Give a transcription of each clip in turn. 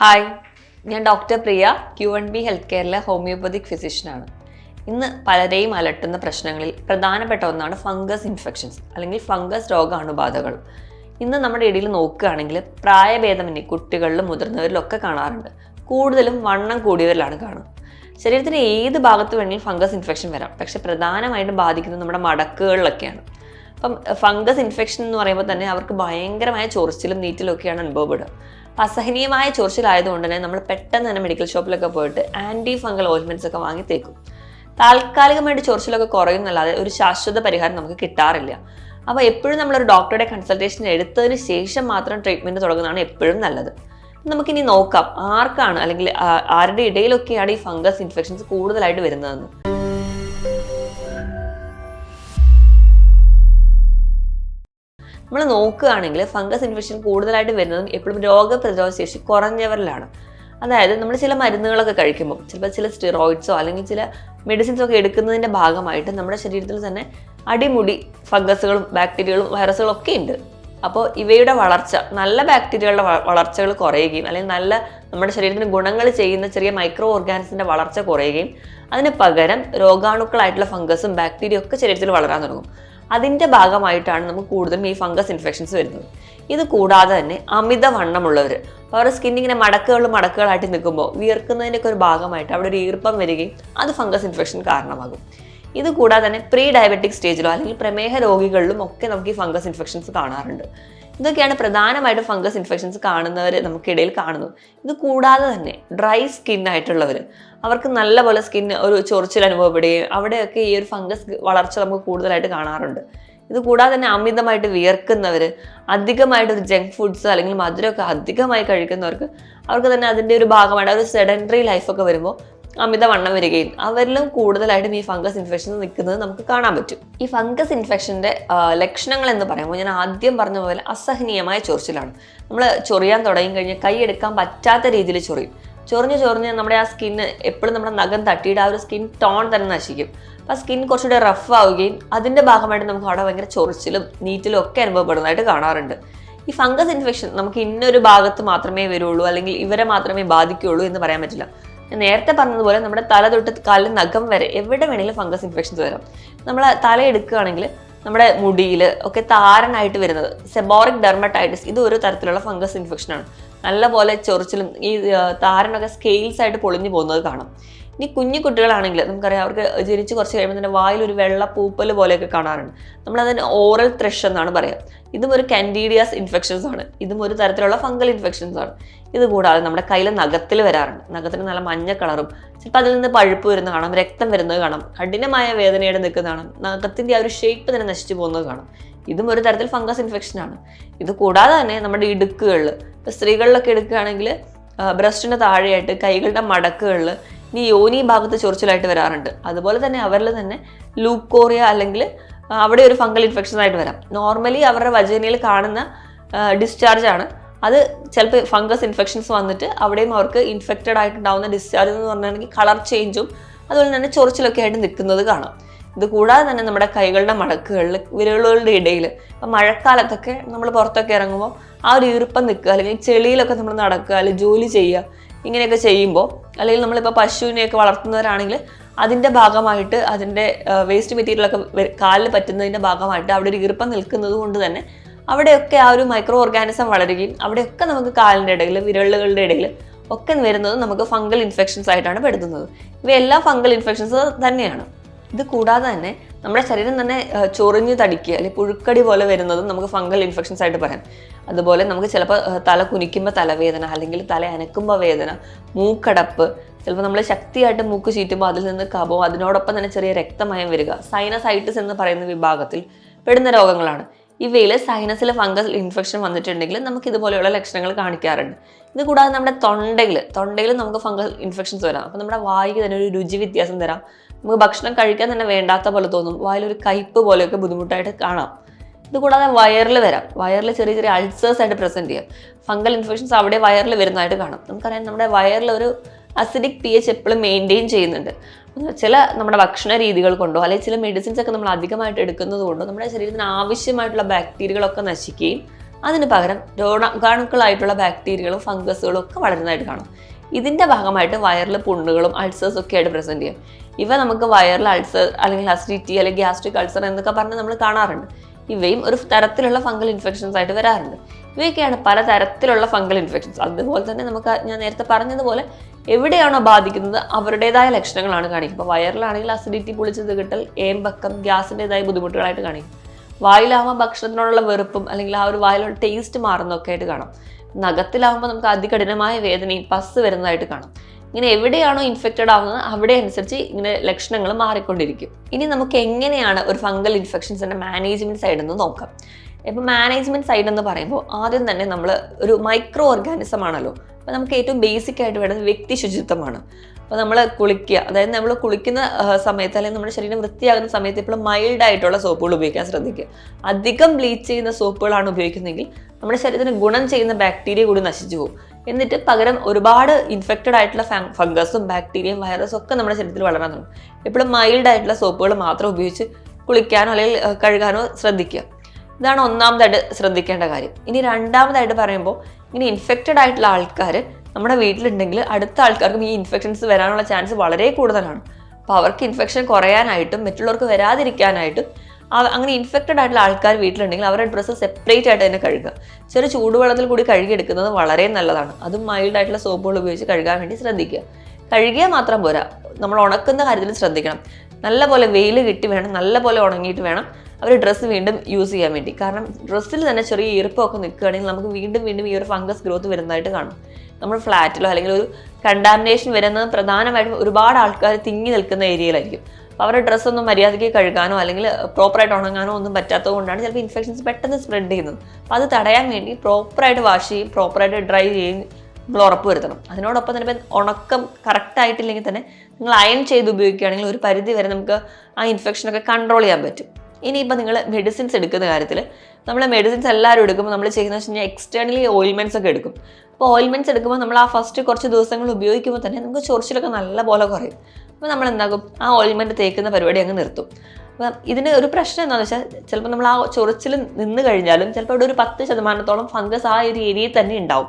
Hi ഞാൻ doctor Priya Q N B health കെയറിലെ homoeopathic ഫിസിഷ്യനാണ് ഇന്ന് പലരെയും അലട്ടുന്ന പ്രശ്നങ്ങളിൽ പ്രധാനപ്പെട്ട ഒന്നാണ് ഫംഗസ് ഇൻഫെക്ഷൻസ് അല്ലെങ്കിൽ ഫംഗസ് രോഗാണുബാധകൾ. ഇന്ന് നമ്മുടെ ഇടയിൽ നോക്കുകയാണെങ്കിൽ പ്രായഭേദമന്യേ കുട്ടികളിലും മുതിർന്നവരിലും ഒക്കെ കാണാറുണ്ട്. കൂടുതലും വണ്ണം കൂടിയവരിലാണ് കാണുക. ശരീരത്തിന് ഏത് ഭാഗത്ത് വേണമെങ്കിലും ഫംഗസ് ഇൻഫെക്ഷൻ വരാം. പക്ഷെ പ്രധാനമായിട്ടും ബാധിക്കുന്നത് നമ്മുടെ മടക്കുകളിലൊക്കെയാണ്. അപ്പം ഫംഗസ് ഇൻഫെക്ഷൻ എന്ന് പറയുമ്പോൾ തന്നെ അവർക്ക് ഭയങ്കരമായ ചൊറിച്ചിലും നീറ്റിലും ഒക്കെയാണ് അനുഭവപ്പെടുക. അപ്പം അസഹനീയമായ ചൊറിച്ചിലായതുകൊണ്ട് തന്നെ നമ്മൾ പെട്ടെന്ന് തന്നെ മെഡിക്കൽ ഷോപ്പിലൊക്കെ പോയിട്ട് ആന്റി ഫംഗൽ ഓയിൽമെന്റ്സ് ഒക്കെ വാങ്ങി തേക്കും. താൽക്കാലികമായിട്ട് ചൊറിച്ചിലൊക്കെ കുറയുന്നല്ലാതെ ഒരു ശാശ്വത പരിഹാരം നമുക്ക് കിട്ടാറില്ല. അപ്പോൾ എപ്പോഴും നമ്മളൊരു ഡോക്ടറുടെ കൺസൾട്ടേഷൻ എടുത്തതിന് ശേഷം മാത്രം ട്രീറ്റ്മെന്റ് തുടങ്ങുന്നതാണ് എപ്പോഴും നല്ലത്. നമുക്കിനി നോക്കാം ആർക്കാണ് അല്ലെങ്കിൽ ആരുടെ ഇടയിലൊക്കെയാണ് ഈ ഫംഗസ് ഇൻഫെക്ഷൻസ് കൂടുതലായിട്ട് വരുന്നതെന്ന്. നമ്മൾ നോക്കുകയാണെങ്കിൽ ഫംഗസ് ഇൻഫെക്ഷൻ കൂടുതലായിട്ട് വരുന്നതും എപ്പോഴും രോഗപ്രതിരോധ ശേഷി കുറഞ്ഞവരിലാണ്. അതായത് നമ്മൾ ചില മരുന്നുകളൊക്കെ കഴിക്കുമ്പോൾ ചിലപ്പോൾ ചില സ്റ്റിറോയിഡ്സോ അല്ലെങ്കിൽ ചില മെഡിസിൻസോ ഒക്കെ എടുക്കുന്നതിന്റെ ഭാഗമായിട്ട് നമ്മുടെ ശരീരത്തിൽ തന്നെ അടിമുടി ഫംഗസുകളും ബാക്ടീരിയകളും വൈറസുകളും ഒക്കെ ഉണ്ട്. അപ്പോൾ ഇവയുടെ വളർച്ച നല്ല ബാക്ടീരിയകളുടെ വളർച്ചകൾ കുറയുകയും അല്ലെങ്കിൽ നല്ല നമ്മുടെ ശരീരത്തിന് ഗുണങ്ങൾ ചെയ്യുന്ന ചെറിയ മൈക്രോ ഓർഗാനിസിന്റെ വളർച്ച കുറയുകയും അതിന് പകരം രോഗാണുക്കളായിട്ടുള്ള ഫംഗസും ബാക്ടീരിയ ഒക്കെ ശരീരത്തിൽ വളരാൻ തുടങ്ങും. അതിന്റെ ഭാഗമായിട്ടാണ് നമുക്ക് കൂടുതലും ഈ ഫംഗസ് ഇൻഫെക്ഷൻസ് വരുന്നത്. ഇത് കൂടാതെ തന്നെ അമിത വണ്ണമുള്ളവർ അവരുടെ സ്കിൻ ഇങ്ങനെ മടക്കുകൾ മടക്കുകളായിട്ട് നിൽക്കുമ്പോൾ വിയർക്കുന്നതിന്റെയൊക്കെ ഒരു ഭാഗമായിട്ട് അവിടെ ഒരു ഈർപ്പം വരികയും അത് ഫംഗസ് ഇൻഫെക്ഷൻ കാരണമാകും. ഇത് കൂടാതെ തന്നെ പ്രീ ഡയബറ്റിക് സ്റ്റേജിലോ അല്ലെങ്കിൽ പ്രമേഹ രോഗികളിലും ഒക്കെ നമുക്ക് ഈ ഫംഗസ് ഇൻഫെക്ഷൻസ് കാണാറുണ്ട്. ഇതൊക്കെയാണ് പ്രധാനമായിട്ട് ഫംഗസ് ഇൻഫെക്ഷൻസ് കാണുന്നവർ നമുക്കിടയിൽ കാണുന്നത്. ഇത് കൂടാതെ തന്നെ ഡ്രൈ സ്കിൻ ആയിട്ടുള്ളവർ അവർക്ക് നല്ലപോലെ സ്കിൻ ഒരു ചൊറിച്ചിൽ അനുഭവപ്പെടുകയും അവിടെയൊക്കെ ഈ ഒരു ഫംഗസ് വളർച്ച നമുക്ക് കൂടുതലായിട്ട് കാണാറുണ്ട്. ഇത് കൂടാതെ തന്നെ അമിതമായിട്ട് വിയർക്കുന്നവർ അധികമായിട്ട് ഒരു ജങ്ക് ഫുഡ്സ് അല്ലെങ്കിൽ മധുരമൊക്കെ അധികമായി കഴിക്കുന്നവർക്ക് അവർക്ക് തന്നെ അതിന്റെ ഒരു ഭാഗമായിട്ട് ഒരു സെഡന്ററി ലൈഫൊക്കെ വരുമ്പോൾ അമിതവണ്ണം വരികയും അവരിലും കൂടുതലായിട്ടും ഈ ഫംഗസ് ഇൻഫെക്ഷൻ നിൽക്കുന്നത് നമുക്ക് കാണാൻ പറ്റും. ഈ ഫംഗസ് ഇൻഫെക്ഷന്റെ ലക്ഷണങ്ങൾ എന്ന് പറയുമ്പോൾ ഞാൻ ആദ്യം പറഞ്ഞ പോലെ അസഹനീയമായ ചൊറിച്ചിലാണ്. നമ്മൾ ചൊറിയാൻ തുടങ്ങി കഴിഞ്ഞാൽ കൈ എടുക്കാൻ പറ്റാത്ത രീതിയിൽ ചൊറിയും. ചൊറിഞ്ഞ് ചൊറിഞ്ഞ് നമ്മുടെ ആ സ്കിന്ന് എപ്പോഴും നമ്മുടെ നഖം തട്ടിയിട്ട് ആ ഒരു സ്കിൻ ടോൺ തന്നെ നശിക്കും. അപ്പോൾ ആ സ്കിൻ കുറച്ചുകൂടെ റഫ് ആവുകയും അതിന്റെ ഭാഗമായിട്ട് നമുക്ക് അവിടെ ഭയങ്കര ചൊറിച്ചിലും നീറ്റിലും ഒക്കെ അനുഭവപ്പെടുന്നതായിട്ട് കാണാറുണ്ട്. ഈ ഫംഗസ് ഇൻഫെക്ഷൻ നമുക്ക് ഇന്നൊരു ഭാഗത്ത് മാത്രമേ വരുള്ളൂ അല്ലെങ്കിൽ ഇവരെ മാത്രമേ ബാധിക്കുകയുള്ളൂ എന്ന് പറയാൻ പറ്റില്ല. നേരത്തെ പറഞ്ഞതുപോലെ നമ്മുടെ തല തൊട്ട് കാലിൽ നഖം വരെ എവിടെ വേണമെങ്കിലും ഫംഗസ് ഇൻഫെക്ഷൻസ് വരാം. നമ്മൾ തല എടുക്കുകയാണെങ്കിൽ നമ്മുടെ മുടിയിൽ ഒക്കെ താരനായിട്ട് വരുന്നത് സെബോറിക് ഡെർമറ്റൈറ്റിസ് ഇത് ഒരു തരത്തിലുള്ള ഫംഗസ് ഇൻഫെക്ഷനാണ് നല്ലപോലെ ചൊറിച്ചിലും ഈ താരനൊക്കെ സ്കെയിൽസ് ആയിട്ട് പൊളിഞ്ഞു പോകുന്നത് കാണാം. ഇനി കുഞ്ഞു കുട്ടികളാണെങ്കിൽ നമുക്കറിയാം അവർക്ക് ജനിച്ച് കുറച്ച് കഴിയുമ്പോൾ തന്നെ വായിൽ ഒരു വെള്ള പൂപ്പൽ പോലെയൊക്കെ കാണാറുണ്ട്. നമ്മളതിന് ഓറൽ ത്രഷ് എന്നാണ് പറയുക ഇതും ഒരു കാൻഡീഡിയാസ് ഇൻഫെക്ഷൻസ് ആണ്. ഇതും ഒരു തരത്തിലുള്ള ഫംഗൽ ഇൻഫെക്ഷൻസ് ആണ്. ഇത് കൂടാതെ നമ്മുടെ കയ്യിൽ നഖത്തിൽ വരാറുണ്ട്. നഖത്തിന് നല്ല മഞ്ഞ കളറും ചിലപ്പോൾ അതിൽ നിന്ന് പഴുപ്പ് വരുന്നത് കാണാം രക്തം വരുന്നത് കാണാം കഠിനമായ വേദനയുടെ നിൽക്കുന്നത് കാണാം നഖത്തിന്റെ ആ ഒരു ഷേപ്പ് തന്നെ നശിച്ചു പോകുന്നത് കാണാം. ഇതും ഒരു തരത്തിൽ ഫംഗസ് ഇൻഫെക്ഷൻ ആണ്. ഇത് കൂടാതെ തന്നെ നമ്മുടെ ഇടുക്കുകളിൽ ഇപ്പോൾ സ്ത്രീകളിലൊക്കെ എടുക്കുകയാണെങ്കിൽ ബ്രസ്റ്റിന് താഴെയായിട്ട് കൈകളുടെ മടക്കുകളിൽ ഇനി യോനി ഭാഗത്ത് ചൊറിച്ചിലായിട്ട് വരാറുണ്ട്. അതുപോലെ തന്നെ അവരിൽ തന്നെ ലൂക്കോറിയ അല്ലെങ്കിൽ അവിടെ ഒരു ഫംഗൽ ഇൻഫെക്ഷൻ ആയിട്ട് വരാം. നോർമലി അവരുടെ വജനയിൽ കാണുന്ന ഡിസ്ചാർജ് ആണ് അത് ചിലപ്പോൾ ഫംഗസ് ഇൻഫെക്ഷൻസ് വന്നിട്ട് അവിടെയും അവർക്ക് ഇൻഫെക്റ്റഡ് ആയിട്ടുണ്ടാവുന്ന ഡിസ്ചാർജ് എന്ന് പറഞ്ഞാണെങ്കിൽ കളർ ചേഞ്ചും അതുപോലെ തന്നെ ചൊറിച്ചിലൊക്കെ ആയിട്ട് നിൽക്കുന്നത് കാണാം. ഇത് കൂടാതെ തന്നെ നമ്മുടെ കൈകളുടെ മടക്കുകളിൽ വിരലുകളുടെ ഇടയിൽ ഇപ്പം മഴക്കാലത്തൊക്കെ നമ്മൾ പുറത്തൊക്കെ ഇറങ്ങുമ്പോൾ ആ ഒരു ഈർപ്പം നിൽക്കുക അല്ലെങ്കിൽ ചെളിയിലൊക്കെ നമ്മൾ നടക്കുക അല്ലെങ്കിൽ ജോലി ചെയ്യുക ഇങ്ങനെയൊക്കെ ചെയ്യുമ്പോൾ അല്ലെങ്കിൽ നമ്മളിപ്പോൾ പശുവിനെയൊക്കെ വളർത്തുന്നവരാണെങ്കിൽ അതിന്റെ ഭാഗമായിട്ട് അതിന്റെ വേസ്റ്റ് മെറ്റീരിയലൊക്കെ കാലിൽ പറ്റുന്നതിന്റെ ഭാഗമായിട്ട് അവിടെ ഒരു ഈർപ്പം നിൽക്കുന്നത് കൊണ്ട് തന്നെ അവിടെയൊക്കെ ആ ഒരു മൈക്രോ ഓർഗാനിസം വളരുകയും അവിടെയൊക്കെ നമുക്ക് കാലിന്റെ ഇടയിൽ വിരലുകളുടെ ഇടയിൽ ഒക്കെ വരുന്നത് നമുക്ക് ഫംഗൽ ഇൻഫെക്ഷൻസ് ആയിട്ടാണ് പെടുത്തുന്നത്. ഇവയെല്ലാം ഫംഗൽ ഇൻഫെക്ഷൻസ് തന്നെയാണ്. ഇത് കൂടാതെ തന്നെ നമ്മുടെ ശരീരം തന്നെ ചൊറിഞ്ഞ് തടിക്കുക അല്ലെങ്കിൽ പുഴുക്കടി പോലെ വരുന്നതും നമുക്ക് ഫംഗൽ ഇൻഫെക്ഷൻസ് ആയിട്ട് പറയാം. അതുപോലെ നമുക്ക് ചിലപ്പോൾ തല കുനിക്കുമ്പോൾ തലവേദന അല്ലെങ്കിൽ തല അനക്കുമ്പോൾ വേദന മൂക്കടപ്പ് ചിലപ്പോൾ നമ്മൾ ശക്തിയായിട്ട് മൂക്ക് ചീറ്റുമ്പോൾ അതിൽ നിന്ന് കഫവും അതിനോടൊപ്പം തന്നെ ചെറിയ രക്തമയം വരിക സൈനസൈറ്റിസ് എന്ന് പറയുന്ന വിഭാഗത്തിൽ പെടുന്ന രോഗങ്ങളാണ്. ഇവയിൽ സൈനസിൽ ഫംഗസ് ഇൻഫെക്ഷൻ വന്നിട്ടുണ്ടെങ്കിൽ നമുക്ക് ഇതുപോലെയുള്ള ലക്ഷണങ്ങൾ കാണിക്കാറുണ്ട്. ഇത് കൂടാതെ നമ്മുടെ തൊണ്ടയിൽ തൊണ്ടയിൽ നമുക്ക് ഫംഗസ് ഇൻഫെക്ഷൻസ് വരാം. അപ്പോൾ നമ്മുടെ വായിക്ക് തന്നെ ഒരു രുചി വ്യത്യാസം തരാം. നമുക്ക് ഭക്ഷണം കഴിക്കാൻ തന്നെ വേണ്ടാത്ത പോലെ തോന്നും. വായിലൊരു കയ്പ്പ് പോലെയൊക്കെ ബുദ്ധിമുട്ടായിട്ട് കാണാം. ഇത് കൂടാതെ വയറിൽ വരാം. വയറിൽ ചെറിയ ചെറിയ അൾസേഴ്സ് ആയിട്ട് പ്രസന്റ് ചെയ്യാം. ഫംഗൽ ഇൻഫെക്ഷൻസ് അവിടെ വയറിൽ വരുന്നതായിട്ട് കാണാം. നമുക്കറിയാം നമ്മുടെ വയറിൽ ഒരു അസിഡിക് പി എച്ച് എപ്പോഴും മെയിന്റെയിൻ ചെയ്യുന്നുണ്ട്. ചില നമ്മുടെ ഭക്ഷണ രീതികൾ കൊണ്ടോ അല്ലെങ്കിൽ ചില മെഡിസിൻസ് ഒക്കെ നമ്മൾ അധികമായിട്ട് എടുക്കുന്നത് കൊണ്ടോ നമ്മുടെ ശരീരത്തിന് ആവശ്യമായിട്ടുള്ള ബാക്ടീരിയകളൊക്കെ നശിക്കുകയും അതിന് പകരം രോഗാണുക്കളായിട്ടുള്ള ബാക്ടീരിയകളും ഫംഗസുകളും ഒക്കെ വളരുന്നതായിട്ട് കാണും. ഇതിന്റെ ഭാഗമായിട്ട് വയറിൽ പുണ്ണുകളും അൾസേഴ്സ് ഒക്കെ ആയിട്ട് പ്രസന്റ് ചെയ്യും. ഇവ നമുക്ക് വയറിൽ അൾസർ അല്ലെങ്കിൽ അസിഡിറ്റി അല്ലെങ്കിൽ ഗ്യാസ്ട്രിക് അൾസർ എന്നൊക്കെ പറഞ്ഞ് നമ്മൾ കാണാറുണ്ട്. ഇവയും ഒരു തരത്തിലുള്ള ഫംഗൽ ഇൻഫെക്ഷൻസ് ആയിട്ട് വരാറുണ്ട്. ഇവയൊക്കെയാണ് പല തരത്തിലുള്ള ഫംഗൽ ഇൻഫെക്ഷൻസ് അതുപോലെ തന്നെ നമുക്ക് ഞാൻ നേരത്തെ പറഞ്ഞതുപോലെ എവിടെയാണോ ബാധിക്കുന്നത് അവരുടേതായ ലക്ഷണങ്ങളാണ് കാണിക്കുക ഇപ്പോൾ വയറിലാണെങ്കിൽ അസിഡിറ്റി പൊളിച്ചത് കിട്ടൽ ഏമ്പക്കം ഗ്യാസിന്റെതായ ബുദ്ധിമുട്ടുകളായിട്ട് കാണിക്കും. വായിലാവുമ്പോൾ ഭക്ഷണത്തിനോടുള്ള വെറുപ്പും അല്ലെങ്കിൽ ആ ഒരു വായിലുള്ള ടേസ്റ്റ് മാറുന്നതൊക്കെ ആയിട്ട് കാണാം. നഖത്തിലാവുമ്പോൾ നമുക്ക് അതികഠിനമായ വേദനയും പസ് വരുന്നതായിട്ട് കാണാം. ഇങ്ങനെ എവിടെയാണോ ഇൻഫെക്റ്റഡ് ആവുന്നത് അവിടെ അനുസരിച്ച് ഇങ്ങനെ ലക്ഷണങ്ങൾ മാറിക്കൊണ്ടിരിക്കും. ഇനി നമുക്ക് എങ്ങനെയാണ് ഒരു ഫംഗൽ ഇൻഫെക്ഷൻസിന്റെ മാനേജ്മെന്റ് സൈഡിൽ നിന്ന് നോക്കാം. ഇപ്പം മാനേജ്മെന്റ് സൈഡ് എന്ന് പറയുമ്പോൾ ആദ്യം തന്നെ നമ്മൾ ഒരു മൈക്രോ ഓർഗാനിസം ആണല്ലോ. അപ്പോൾ നമുക്ക് ഏറ്റവും ബേസിക് ആയിട്ട് വേണ്ടത് വ്യക്തി ശുചിത്വമാണ്. അപ്പോൾ നമ്മൾ കുളിക്കുക അതായത് നമ്മൾ കുളിക്കുന്ന സമയത്ത് അല്ലെങ്കിൽ നമ്മുടെ ശരീരം വൃത്തിയാകുന്ന സമയത്ത് എപ്പോഴും മൈൽഡ് ആയിട്ടുള്ള സോപ്പുകൾ ഉപയോഗിക്കാൻ ശ്രദ്ധിക്കുക. അധികം ബ്ലീച്ച് ചെയ്യുന്ന സോപ്പുകളാണ് ഉപയോഗിക്കുന്നതെങ്കിൽ നമ്മുടെ ശരീരത്തിന് ഗുണം ചെയ്യുന്ന ബാക്ടീരിയ കൂടി നശിച്ചു പോകും. എന്നിട്ട് പകരം ഒരുപാട് ഇൻഫെക്റ്റഡ് ആയിട്ടുള്ള ഫംഗസും ബാക്ടീരിയയും വൈറസും ഒക്കെ നമ്മുടെ ശരീരത്തിൽ വളരാൻ തുടങ്ങും. എപ്പോഴും മൈൽഡ് ആയിട്ടുള്ള സോപ്പുകൾ മാത്രം ഉപയോഗിച്ച് കുളിക്കാനോ അല്ലെങ്കിൽ കഴുകാനോ ശ്രദ്ധിക്കുക. ഇതാണ് ഒന്നാമതായിട്ട് ശ്രദ്ധിക്കേണ്ട കാര്യം. ഇനി രണ്ടാമതായിട്ട് പറയുമ്പോൾ ഇങ്ങനെ ഇൻഫെക്റ്റഡ് ആയിട്ടുള്ള ആൾക്കാർ നമ്മുടെ വീട്ടിലുണ്ടെങ്കിൽ അടുത്ത ആൾക്കാർക്കും ഈ ഇൻഫെക്ഷൻസ് വരാനുള്ള ചാൻസ് വളരെ കൂടുതലാണ്. അപ്പോൾ അവർക്ക് ഇൻഫെക്ഷൻ കുറയാനായിട്ടും മറ്റുള്ളവർക്ക് വരാതിരിക്കാനായിട്ടും അങ്ങനെ ഇൻഫെക്റ്റഡ് ആയിട്ടുള്ള ആൾക്കാർ വീട്ടിലുണ്ടെങ്കിൽ അവരുടെ ഡ്രസ്സ് സെപ്പറേറ്റ് ആയിട്ട് തന്നെ കഴുകുക. ചെറിയ ചൂടുവെള്ളത്തിൽ കൂടി കഴുകിയെടുക്കുന്നത് വളരെ നല്ലതാണ്. അതും മൈൽഡ് ആയിട്ടുള്ള സോപ്പുകൾ ഉപയോഗിച്ച് കഴുകാൻ വേണ്ടി ശ്രദ്ധിക്കുക. കഴുകിയാൽ മാത്രം പോരാ. നമ്മൾ ഉണക്കുന്ന കാര്യത്തിൽ ശ്രദ്ധിക്കണം. നല്ലപോലെ വെയിൽ കിട്ടി വേണം നല്ലപോലെ ഉണങ്ങിയിട്ട് വേണം അവർ ഡ്രസ്സ് വീണ്ടും യൂസ് ചെയ്യാൻ വേണ്ടി. കാരണം ഡ്രസ്സിൽ തന്നെ ചെറിയ ഈർപ്പമൊക്കെ നിൽക്കുകയാണെങ്കിൽ നമുക്ക് വീണ്ടും വീണ്ടും ഈ ഒരു ഫംഗസ് ഗ്രോത്ത് വരുന്നതായിട്ട് കാണും. നമ്മൾ ഫ്ലാറ്റിലോ അല്ലെങ്കിൽ ഒരു കണ്ടാമിനേഷൻ വരുന്നത് പ്രധാനമായിട്ടും ഒരുപാട് ആൾക്കാർ തിങ്ങി നിൽക്കുന്ന ഏരിയയിലായിരിക്കും അപ്പോൾ അവരുടെ ഡ്രസ്സൊന്നും മര്യാദയ്ക്ക് കഴുകാനോ അല്ലെങ്കിൽ പ്രോപ്പറായിട്ട് ഉണങ്ങാനോ ഒന്നും പറ്റാത്തത് കൊണ്ടാണ് ചിലപ്പോൾ ഇൻഫെക്ഷൻസ് പെട്ടെന്ന് സ്പ്രെഡ് ചെയ്യുന്നത്. അപ്പോൾ അത് തടയാൻ വേണ്ടി പ്രോപ്പറായിട്ട് വാഷ് ചെയ്യും പ്രോപ്പറായിട്ട് ഡ്രൈ ചെയ്യും നമ്മൾ ഉറപ്പ് വരുത്തണം. അതിനോടൊപ്പം തന്നെ ഇപ്പം ഉണക്കം കറക്റ്റ് ആയിട്ടില്ലെങ്കിൽ തന്നെ നിങ്ങൾ അയൺ ചെയ്ത് ഉപയോഗിക്കുകയാണെങ്കിൽ ഒരു പരിധി വരെ നമുക്ക് ആ ഇൻഫെക്ഷനൊക്കെ കൺട്രോൾ ചെയ്യാൻ പറ്റും. ഇനിയിപ്പോൾ നിങ്ങൾ മെഡിസിൻസ് എടുക്കുന്ന കാര്യത്തിൽ നമ്മൾ മെഡിസിൻസ് എല്ലാവരും എടുക്കുമ്പോൾ നമ്മൾ ചെയ്യുന്ന വെച്ച് കഴിഞ്ഞാൽ എക്സ്റ്റേണലി ഓയിൽമെന്റ്സ് ഒക്കെ എടുക്കും. അപ്പോൾ ഓയിൽമെന്റ്സ് എടുക്കുമ്പോൾ നമ്മൾ ആ ഫസ്റ്റ് കുറച്ച് ദിവസങ്ങൾ ഉപയോഗിക്കുമ്പോൾ തന്നെ നമുക്ക് ചൊറിച്ചിലൊക്കെ നല്ല പോലെ കുറയും. അപ്പോൾ നമ്മൾ എന്താകും ആ ഓയിൽമെന്റ് തേക്കുന്ന പരിപാടി അങ്ങ് നിർത്തും. അപ്പം ഇതിന് ഒരു പ്രശ്നം എന്താണെന്ന് വെച്ചാൽ ചിലപ്പോൾ നമ്മൾ ആ ചൊറിച്ചിൽ നിന്ന് കഴിഞ്ഞാലും ചിലപ്പോൾ അവിടെ ഒരു പത്ത് ശതമാനത്തോളം ഫംഗസ് ആ ഒരു ഏരിയയിൽ തന്നെ ഉണ്ടാവും.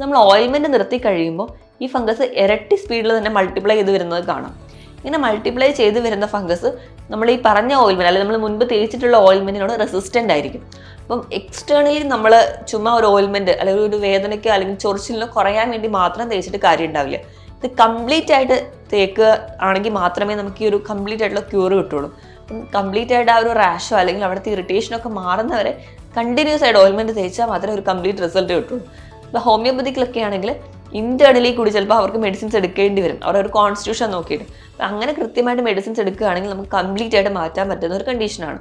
നമ്മൾ ഓയിൽമെന്റ് നിർത്തി കഴിയുമ്പോൾ ഈ ഫംഗസ് ഇരട്ടി സ്പീഡിൽ തന്നെ മൾട്ടിപ്ലൈ ചെയ്ത് വരുന്നത് കാണാം. ഇങ്ങനെ മൾട്ടിപ്ലൈ ചെയ്ത് വരുന്ന ഫംഗസ് നമ്മൾ ഈ പറഞ്ഞ ഓയിൽമെന്റ് അല്ലെങ്കിൽ നമ്മൾ മുൻപ് തേച്ചിട്ടുള്ള ഓയിൽമെന്റിനോട് റെസിസ്റ്റന്റ് ആയിരിക്കും. അപ്പം എക്സ്റ്റേണലി നമ്മൾ ചുമ്മാ ഒരു ഓയിൽമെന്റ് അല്ലെങ്കിൽ ഒരു വേദനയ്ക്കോ അല്ലെങ്കിൽ ചൊറിച്ചിലിനോ കുറയാൻ വേണ്ടി മാത്രം തേച്ചിട്ട് കാര്യം ഉണ്ടാവില്ല. ഇത് കംപ്ലീറ്റ് ആയിട്ട് തേക്കുക ആണെങ്കിൽ മാത്രമേ നമുക്ക് ഈ ഒരു കംപ്ലീറ്റ് ആയിട്ടുള്ള ക്യൂർ കിട്ടുള്ളൂ. അപ്പം കംപ്ലീറ്റ് ആയിട്ട് ആ ഒരു റാഷോ അല്ലെങ്കിൽ അവിടുത്തെ ഇറിറ്റേഷനൊക്കെ മാറുന്നവരെ കണ്ടിന്യൂസ് ആയിട്ട് ഓയിൽമെന്റ് തേച്ചാൽ മാത്രമേ ഒരു കംപ്ലീറ്റ് റിസൾട്ട് കിട്ടുള്ളൂ. ഇപ്പോൾ ഹോമിയോപ്പതിക്കിലൊക്കെ ആണെങ്കിൽ ഇന്റേർണലി കൂടി ചിലപ്പോൾ അവർക്ക് മെഡിസിൻസ് എടുക്കേണ്ടി വരും. അവരുടെ ഒരു കോൺസ്റ്റിറ്റ്യൂഷൻ നോക്കിയിട്ട്. അപ്പം അങ്ങനെ കൃത്യമായിട്ട് മെഡിസിൻസ് എടുക്കുകയാണെങ്കിൽ നമുക്ക് കംപ്ലീറ്റ് ആയിട്ട് മാറ്റാൻ പറ്റുന്ന ഒരു കണ്ടീഷനാണ്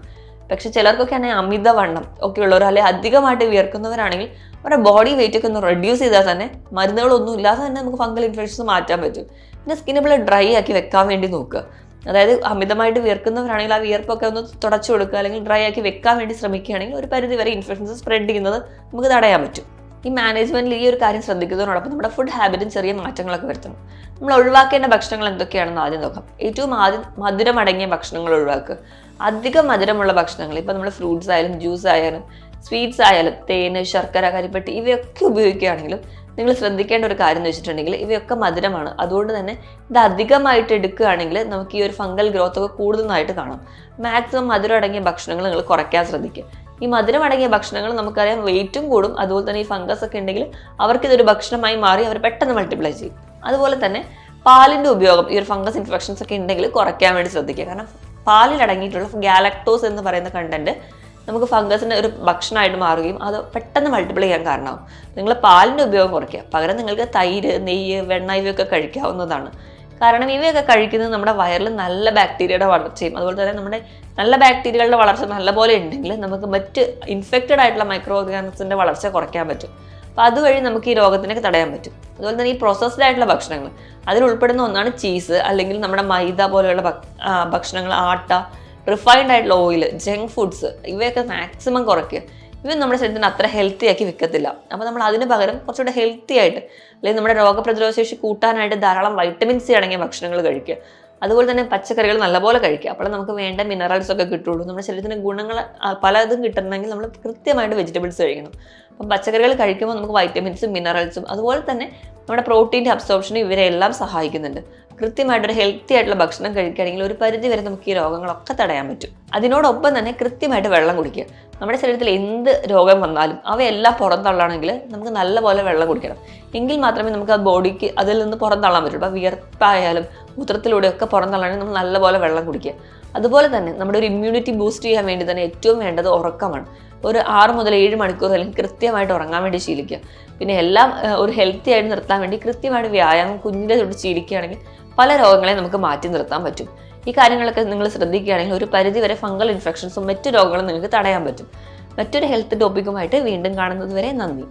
പക്ഷേ ചിലർക്കൊക്കെ ആണെങ്കിൽ അമിതവണ്ണം ഒക്കെ ഉള്ളവർ അല്ലെങ്കിൽ അധികമായിട്ട് വിയർക്കുന്നവരാണെങ്കിൽ അവരുടെ ബോഡി വെയിറ്റ് ഒക്കെ ഒന്ന് റെഡ്യൂസ് ചെയ്താൽ തന്നെ മരുന്നുകളൊന്നും ഇല്ലാതെ തന്നെ നമുക്ക് ഫംഗൽ ഇൻഫെക്ഷൻസ് മാറ്റാൻ പറ്റും. പിന്നെ സ്കിന്നിപ്പോൾ ഡ്രൈ ആക്കി വെക്കാൻ വേണ്ടി നോക്കുക. അതായത് അമിതമായിട്ട് വിയർക്കുന്നവരാണെങ്കിൽ ആ വിയർപ്പൊക്കെ ഒന്ന് തുടച്ചു കൊടുക്കുക അല്ലെങ്കിൽ ഡ്രൈ ആക്കി വെക്കാൻ വേണ്ടി ശ്രമിക്കുകയാണെങ്കിൽ ഒരു പരിധി വരെ ഇൻഫെക്ഷൻസ് സ്പ്രെഡ് ചെയ്യുന്നത് നമുക്ക് തടയാൻ പറ്റും. ഈ മാനേജ്മെന്റിൽ ഈ ഒരു കാര്യം ശ്രദ്ധിക്കുന്നതിനോടൊപ്പം നമ്മുടെ ഫുഡ് ഹാബിറ്റും ചെറിയ മാറ്റങ്ങളൊക്കെ വരുത്തണം. നമ്മൾ ഒഴിവാക്കേണ്ട ഭക്ഷണങ്ങൾ എന്തൊക്കെയാണെന്ന് ആദ്യം നോക്കാം. ഏറ്റവും ആദ്യം മധുരമടങ്ങിയ ഭക്ഷണങ്ങൾ ഒഴിവാക്കുക. അധികം മധുരമുള്ള ഭക്ഷണങ്ങൾ ഇപ്പം നമ്മൾ ഫ്രൂട്ട്സ് ആയാലും ജ്യൂസ് ആയാലും സ്വീറ്റ്സ് ആയാലും തേന് ശർക്കര കരിപ്പെട്ടി ഇവയൊക്കെ ഉപയോഗിക്കുകയാണെങ്കിലും നിങ്ങൾ ശ്രദ്ധിക്കേണ്ട ഒരു കാര്യം എന്ന് വെച്ചിട്ടുണ്ടെങ്കിൽ ഇവയൊക്കെ മധുരമാണ്. അതുകൊണ്ട് തന്നെ ഇത് അധികമായിട്ട് എടുക്കുകയാണെങ്കിൽ നമുക്ക് ഈ ഒരു ഫംഗൽ ഗ്രോത്ത് ഒക്കെ കൂടുതലായിട്ട് കാണാം. മാക്സിമം മധുരം അടങ്ങിയ ഭക്ഷണങ്ങൾ നിങ്ങൾ കുറയ്ക്കാൻ ശ്രദ്ധിക്കുക. ഈ മധുരം അടങ്ങിയ ഭക്ഷണങ്ങൾ നമുക്കറിയാം വെയിറ്റും കൂടും. അതുപോലെ തന്നെ ഈ ഫംഗസ് ഒക്കെ ഉണ്ടെങ്കിൽ അവർക്കിതൊരു ഭക്ഷണമായി മാറി അവർ പെട്ടെന്ന് മൾട്ടിപ്ലൈ ചെയ്യും. അതുപോലെ തന്നെ പാലിന്റെ ഉപയോഗം ഈ ഒരു ഫംഗസ് ഇൻഫെക്ഷൻസ് ഒക്കെ ഉണ്ടെങ്കിൽ കുറയ്ക്കാൻ വേണ്ടി ശ്രദ്ധിക്കുക. കാരണം പാലിൽ അടങ്ങിയിട്ടുള്ള ഗാലക്ടോസ് എന്ന് പറയുന്ന കണ്ടന്റ് നമുക്ക് ഫംഗസിന് ഒരു ഭക്ഷണമായിട്ട് മാറുകയും അത് പെട്ടെന്ന് മൾട്ടിപ്ലൈ ചെയ്യാൻ കാരണമാവും നിങ്ങൾ പാലിന്റെ ഉപയോഗം കുറയ്ക്കുക. പകരം നിങ്ങൾക്ക് തൈര് നെയ്യ് വെണ്ണ ഇവയൊക്കെ കഴിക്കാവുന്നതാണ്. കാരണം ഇവയൊക്കെ കഴിക്കുന്നത് നമ്മുടെ വയറിൽ നല്ല ബാക്ടീരിയയുടെ വളർച്ചയും അതുപോലെ തന്നെ നമ്മുടെ നല്ല ബാക്ടീരിയകളുടെ വളർച്ച നല്ലപോലെ ഉണ്ടെങ്കിൽ നമുക്ക് മറ്റ് ഇൻഫെക്റ്റഡ് ആയിട്ടുള്ള മൈക്രോ ഓർഗാനിസിന്റെ വളർച്ച കുറയ്ക്കാൻ പറ്റും. അപ്പോൾ അതുവഴി നമുക്ക് ഈ രോഗത്തിനൊക്കെ തടയാൻ പറ്റും. അതുപോലെ തന്നെ ഈ പ്രോസസ്ഡ് ആയിട്ടുള്ള ഭക്ഷണങ്ങൾ അതിൽ ഉൾപ്പെടുന്ന ഒന്നാണ് ചീസ് അല്ലെങ്കിൽ നമ്മുടെ മൈദ പോലെയുള്ള ഭക്ഷണങ്ങൾ ആട്ട റിഫൈൻഡ് ആയിട്ടുള്ള ഓയിൽ ജങ്ക് ഫുഡ്സ് ഇവയൊക്കെ മാക്സിമം കുറയ്ക്കുക. ഇവ നമ്മുടെ ശരീരത്തിന് അത്ര ഹെൽത്തി ആക്കി വെക്കത്തില്ല അപ്പോൾ നമ്മൾ അതിന് പകരം കുറച്ചുകൂടെ ഹെൽത്തി ആയിട്ട് അല്ലെങ്കിൽ നമ്മുടെ രോഗപ്രതിരോധ ശേഷി കൂട്ടാനായിട്ട് ധാരാളം വൈറ്റമിൻ സി അടങ്ങിയ ഭക്ഷണങ്ങൾ കഴിക്കുക. അതുപോലെ തന്നെ പച്ചക്കറികൾ നല്ലപോലെ കഴിക്കുക. അപ്പോൾ നമുക്ക് വേണ്ട മിനറൽസ് ഒക്കെ കിട്ടുള്ളൂ നമ്മുടെ ശരീരത്തിന് ഗുണങ്ങൾ പലതും കിട്ടണമെങ്കിൽ നമ്മൾ കൃത്യമായിട്ട് വെജിറ്റബിൾസ് കഴിക്കണം. അപ്പം പച്ചക്കറികൾ കഴിക്കുമ്പോൾ നമുക്ക് വൈറ്റമിൻസും മിനറൽസും അതുപോലെ തന്നെ നമ്മുടെ പ്രോട്ടീന്റെ അബ്സോർപ്ഷനും ഇവരെല്ലാം സഹായിക്കുന്നുണ്ട്. കൃത്യമായിട്ടൊരു ഹെൽത്തി ആയിട്ടുള്ള ഭക്ഷണം കഴിക്കുകയാണെങ്കിൽ ഒരു പരിധി വരെ നമുക്ക് ഈ രോഗങ്ങളൊക്കെ തടയാൻ പറ്റും. അതിനോടൊപ്പം തന്നെ കൃത്യമായിട്ട് വെള്ളം കുടിക്കുക. നമ്മുടെ ശരീരത്തിൽ എന്ത് രോഗം വന്നാലും അവയെല്ലാം പുറന്തള്ളണമെങ്കിൽ നമുക്ക് നല്ലപോലെ വെള്ളം കുടിക്കണം. എങ്കിൽ മാത്രമേ നമുക്ക് ആ ബോഡിക്ക് അതിൽ നിന്ന് പുറന്തള്ളാൻ പറ്റുള്ളൂ. അപ്പോൾ വിയർപ്പായാലും മൂത്രത്തിലൂടെയൊക്കെ പുറന്തള്ളണമെങ്കിൽ നമ്മൾ നല്ലപോലെ വെള്ളം കുടിക്കുക. അതുപോലെ തന്നെ നമ്മുടെ ഒരു ഇമ്മ്യൂണിറ്റി ബൂസ്റ്റ് ചെയ്യാൻ വേണ്ടി തന്നെ ഏറ്റവും വേണ്ടത് ഉറക്കമാണ്. ഒരു ആറ് മുതൽ ഏഴ് മണിക്കൂർ അല്ലെങ്കിൽ കൃത്യമായിട്ട് ഉറങ്ങാൻ വേണ്ടി ശീലിക്കുക. പിന്നെ എല്ലാം ഒരു ഹെൽത്തി ആയിട്ട് നിർത്താൻ വേണ്ടി കൃത്യമായിട്ട് വ്യായാമം കുഞ്ഞിന്റെ തൊട്ട് ശീലിക്കുകയാണെങ്കിൽ പല രോഗങ്ങളെ നമുക്ക് മാറ്റി നിർത്താൻ പറ്റും. ഈ കാര്യങ്ങളൊക്കെ നിങ്ങൾ ശ്രദ്ധിക്കുകയാണെങ്കിൽ ഒരു പരിധി വരെ ഫംഗൽ ഇൻഫെക്ഷൻസും മറ്റു രോഗങ്ങളും നിങ്ങൾക്ക് തടയാൻ പറ്റും. മറ്റൊരു ഹെൽത്ത് ടോപ്പിക്കുമായിട്ട് വീണ്ടും കാണുന്നത് വരെ നന്ദി.